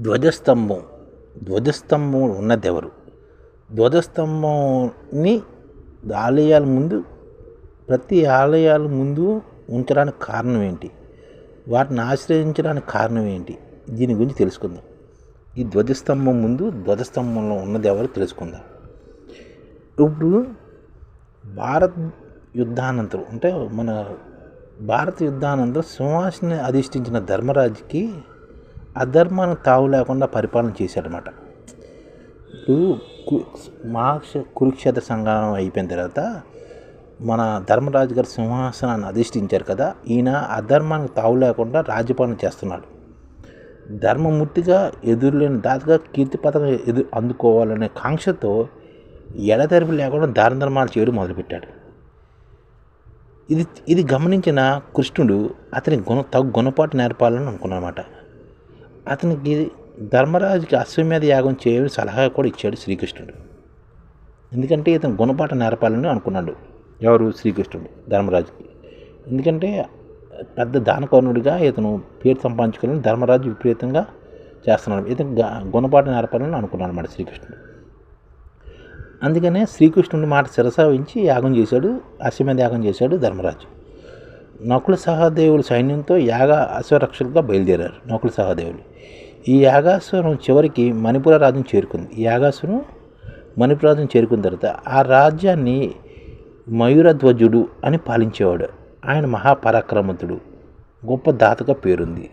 ధ్వజస్తంభం ధ్వజస్తంభం ఉన్నదెవరు? ధ్వజస్తంభంని ఆలయాల ముందు ప్రతి ఆలయాల ముందు ఉంచడానికి కారణం ఏంటి? వాటిని ఆశ్రయించడానికి కారణం ఏంటి? దీని గురించి తెలుసుకుందాం. ఈ ధ్వజస్తంభం ముందు ధ్వజస్తంభంలో ఉన్నది ఎవరు తెలుసుకుందాం. ఇప్పుడు భారత్ యుద్ధానంతరం అంటే మన భారత యుద్ధానంతరం సింహాసనం అధిష్ఠించిన ధర్మరాజుకి అధర్మానికి తావు లేకుండా పరిపాలన చేశాడనమాట ఇప్పుడు కు మహాక్ష కురుక్షేత్ర సంఘం అయిపోయిన తర్వాత మన ధర్మరాజు గారు సింహాసనాన్ని అధిష్ఠించారు కదా ఈయన అధర్మానికి తావు లేకుండా రాజ్యపాలన చేస్తున్నాడు. ధర్మమూర్తిగా ఎదురులేని దాతగా కీర్తి పథకం ఎదురు అందుకోవాలనే కాంక్షతో ఎడతెరిపి లేకుండా దాన ధర్మాలు చేయడం మొదలుపెట్టాడు. ఇది ఇది గమనించిన కృష్ణుడు అతని గుణ తగు గుణపాటు నేర్పాలని అనుకున్నమాట అతనికి ధర్మరాజుకి అశ్వమేధ యాగం చేయని సలహా కూడా ఇచ్చాడు శ్రీకృష్ణుడు. ఎందుకంటే ఇతను గుణపాఠం నేర్పాలని అనుకున్నాడు. ఎవరు? శ్రీకృష్ణుడు ధర్మరాజుకి. ఎందుకంటే పెద్ద దానకర్ణుడిగా ఇతను పేరు సంపాదించుకోవాలని ధర్మరాజు విపరీతంగా చేస్తున్నాడు. ఇతను గ- గుణపాఠం నేర్పాలని అనుకున్నాడు అన్నమాట శ్రీకృష్ణుడు. అందుకనే శ్రీకృష్ణుడి మాట శిరసావించి యాగం చేశాడు అశ్వమేధ యాగం చేశాడు ధర్మరాజు. నకుల సహదేవులు సైన్యంతో యాగ అశ్వరక్షకులుగా బయలుదేరారు నకుల సహదేవులు. ఈ యాగాసురం చివరికి మణిపుర రాజ్యం చేరుకుంది. ఈ యాగాసురం మణిపుర రాజ్యం చేరుకున్న తర్వాత ఆ రాజ్యాన్ని మయూరధ్వజుడు అని పాలించేవాడు. ఆయన మహాపరాక్రమతుడు. గొప్ప దాతగా పేరుంది.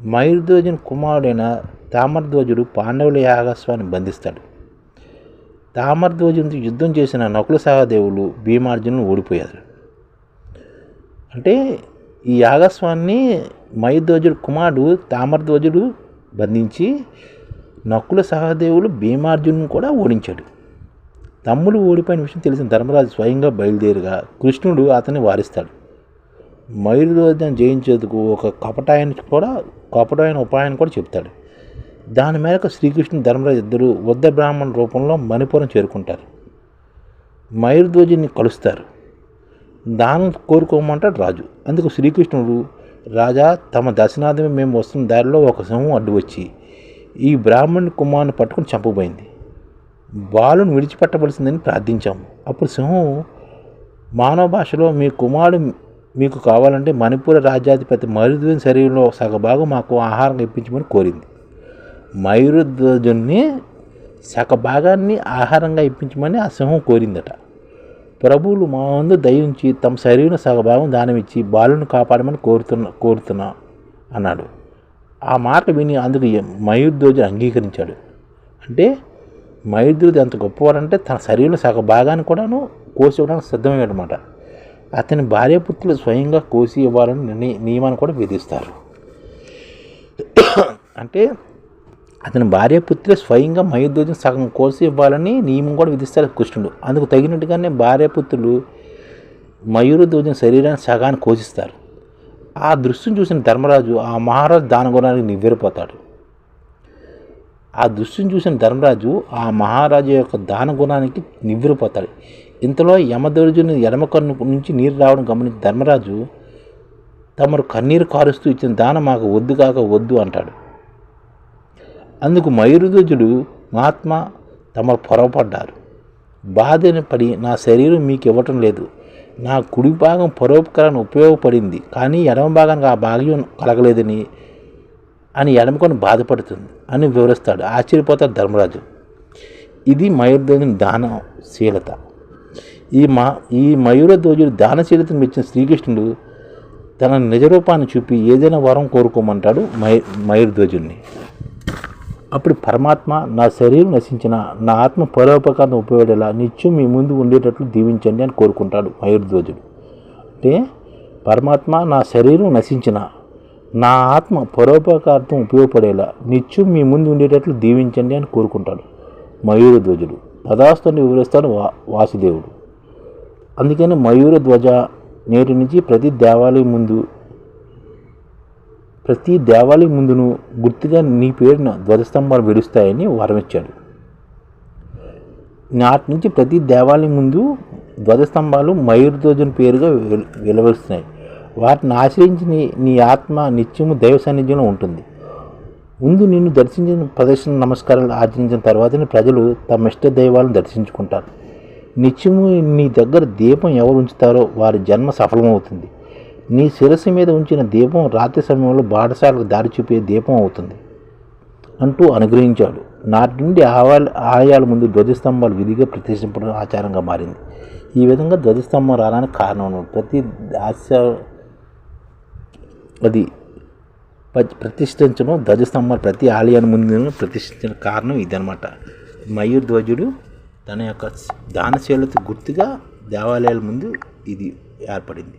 మయూరధ్వజుని కుమారుడైన తామరధ్వజుడు పాండవుల యాగస్వాన్ని బంధిస్తాడు. తామరధ్వజునితో యుద్ధం చేసిన నకుల సహదేవులు భీమార్జును ఓడిపోయారు. అంటే ఈ యాగస్వాన్ని మయుధ్వజుడు కుమారుడు తామరధ్వజుడు బంధించి నకుల సహదేవులు భీమార్జును కూడా ఓడించాడు. తమ్ముడు ఓడిపోయిన విషయం తెలిసిన ధర్మరాజు స్వయంగా బయలుదేరిగా కృష్ణుడు అతన్ని వారిస్తాడు. మయుర్ధ్వజం జయించేందుకు ఒక కపటాయన కూడా కపటాయన ఉపాయాన్ని కూడా చెప్తాడు. దాని మేరకు శ్రీకృష్ణుడు ధర్మరాజు ఇద్దరు వద్ద బ్రాహ్మణ రూపంలో మణిపురం చేరుకుంటారు. మయూర్ధ్వజుని కలుస్తారు. దానం కోరుకోమంటాడు రాజు. అందుకు శ్రీకృష్ణుడు రాజా తమ దర్శనార్థమే మేము వస్తున్న దారిలో ఒక సింహం అడ్డు వచ్చి ఈ బ్రాహ్మణుని కుమారుని పట్టుకుని చంపబోయింది. బాలుని విడిచిపెట్టవలసిందని ప్రార్థించాము. అప్పుడు సింహం మానవ భాషలో మీ కుమారుడు మీకు కావాలంటే మణిపూర రాజ్యాధిపతి మరుద్వని శరీరంలో సగభాగం మాకు ఆహారం ఇప్పించమని కోరింది. మయూరుధ్వజుని సగభాగాన్ని ఆహారంగా ఇప్పించమని ఆ సింహం కోరిందట. ప్రభువులు మా ముందు దయించి తమ శరీరం సగభాగం దానమిచ్చి బాలును కాపాడమని కోరుతున్నా కోరుతున్నా అన్నాడు. ఆ మాట విని అందుకు మయూర్ధ్వజుడు అంగీకరించాడు. అంటే మయూర్ధ్వజుడు ఎంత గొప్పవాడంటే తన శరీరంలో సగ భాగాన్ని కూడాను కోసి ఇవ్వడానికి సిద్ధమయ్యాడు అనమాట అతని భార్యపుత్రులు స్వయంగా కోసి ఇవ్వాలని నియమాన్ని కూడా విధిస్తారు. అంటే అతని భార్యపుత్రి స్వయంగా మయూర్ధ్వజం సగం కోసి ఇవ్వాలని నియమం కూడా విధిస్తారు కృష్ణుడు. అందుకు తగినట్టుగానే భార్యపుత్రులు మయూరధ్వజం శరీరాన్ని సగాన్ని కోసిస్తారు. ఆ దృశ్యం చూసిన ధర్మరాజు ఆ మహారాజు దానగుణానికి నివ్వెరిపోతాడు. ఆ దృశ్యం చూసిన ధర్మరాజు ఆ మహారాజు యొక్క దాన గుణానికి ఇంతలో యమదర్జుని ఎడమ కన్ను నుంచి నీరు రావడం గమనించిన ధర్మరాజు తమరు కన్నీరు కారుస్తూ ఇచ్చిన దానం మాకు వద్దు కాక వద్దు అంటాడు. అందుకు మయూరధ్వజుడు మహాత్మ తమరు పొరపడ్డారు బాధని పడి నా శరీరం మీకు ఇవ్వటం లేదు. నా కుడి భాగం పరోపకరాన్ని ఉపయోగపడింది కానీ ఎడమ భాగానికి ఆ భాగ్యం కలగలేదని అని ఎడమకొని బాధపడుతుంది అని వివరిస్తాడు ఆశ్చర్యపోతాడు ధర్మరాజు. ఇది మయూరధ్వజుని దానశీలత. ఈ మా ఈ మయూరధ్వజుడు దానశీలతను మెచ్చిన శ్రీకృష్ణుడు తన నిజరూపాన్ని చూపి ఏదైనా వరం కోరుకోమంటాడు మయ మయూరధ్వజుడిని అప్పుడు పరమాత్మ నా శరీరం నశించిన నా ఆత్మ పరోపకారం ఉపయోగపడేలా నిత్యం మీ ముందు ఉండేటట్లు దీవించండి అని కోరుకుంటాడు మయూర్ధ్వజుడు. అంటే పరమాత్మ నా శరీరం నశించిన నా ఆత్మ పరోపకార్థం ఉపయోగపడేలా నిత్యం మీ ముందు ఉండేటట్లు దీవించండి అని కోరుకుంటాడు మయూరధ్వజుడు. తదాస్తుని వివరిస్తాడు వా వాసుదేవుడు. అందుకని మయూరధ్వజ నేటి నుంచి ప్రతి దేవాలయం ముందు ప్రతి దేవాలయం ముందును గుర్తుగా నీ పేరున ధ్వజస్తంభాలు వెలుస్తాయని వరమిచ్చాడు. నాటి నుంచి ప్రతి దేవాలయం ముందు ధ్వజస్తంభాలు మయూరధ్వజుని పేరుగా వెలు- వెలువరుస్తున్నాయి. వాటిని ఆశ్రయించి నీ నీ ఆత్మ నిత్యము దైవ సాన్నిధ్యంలో ఉంటుంది. ముందు నిన్ను దర్శించిన ప్రదర్శన నమస్కారాలు ఆచరించిన తర్వాతనే ప్రజలు తమ ఇష్ట దైవాలను దర్శించుకుంటారు. నిత్యము నీ దగ్గర దీపం ఎవరు ఉంచుతారో వారి జన్మ సఫలమవుతుంది. నీ శిరస్సు మీద ఉంచిన దీపం రాత్రి సమయంలో బాటసాలకు దారి చూపే దీపం అవుతుంది అంటూ అనుగ్రహించాడు. నాటి నుండి ఆవాల ఆలయాల ముందు ధ్వజస్తంభాలు విధిగా ప్రతిష్ఠించడం ఆచారంగా మారింది. ఈ విధంగా ధ్వజస్తంభం రావడానికి కారణం ప్రతి ఆశ అది ప్రతిష్ఠించడం ధ్వజస్తంభాలు ప్రతి ఆలయాన్ని ముందు ప్రతిష్ఠించిన కారణం ఇదనమాట మయూర్ ధ్వజుడు తన యొక్క దానశీలత గుర్తుగా దేవాలయాల ముందు ఇది ఏర్పడింది.